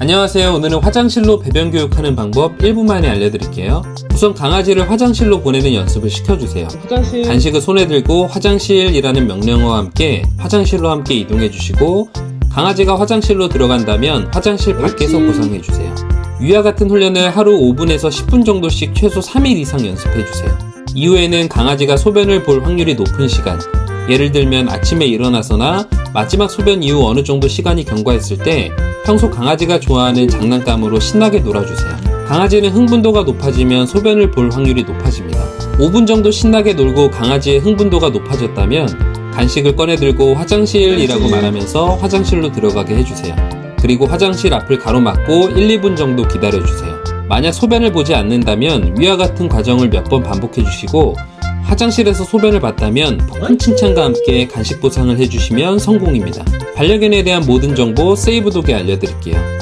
안녕하세요. 오늘은 화장실로 배변 교육하는 방법 1분 만에 알려드릴게요. 우선 강아지를 화장실로 보내는 연습을 시켜주세요. 화장실 간식을 손에 들고 화장실이라는 명령어와 함께 화장실로 함께 이동해 주시고 강아지가 화장실로 들어간다면 화장실 밖에서 보상해 주세요. 위와 같은 훈련을 하루 5분에서 10분 정도씩 최소 3일 이상 연습해 주세요. 이후에는 강아지가 소변을 볼 확률이 높은 시간, 예를 들면 아침에 일어나서나 마지막 소변 이후 어느 정도 시간이 경과했을 때 평소 강아지가 좋아하는 장난감으로 신나게 놀아주세요. 강아지는 흥분도가 높아지면 소변을 볼 확률이 높아집니다. 5분 정도 신나게 놀고 강아지의 흥분도가 높아졌다면 간식을 꺼내 들고 화장실이라고 화장실. 말하면서 화장실로 들어가게 해주세요. 그리고 화장실 앞을 가로막고 1, 2분 정도 기다려주세요. 만약 소변을 보지 않는다면 위와 같은 과정을 몇 번 반복해 주시고 화장실에서 소변을 봤다면 폭풍 칭찬과 함께 간식 보상을 해주시면 성공입니다. 반려견에 대한 모든 정보 세이브 독에 알려드릴게요.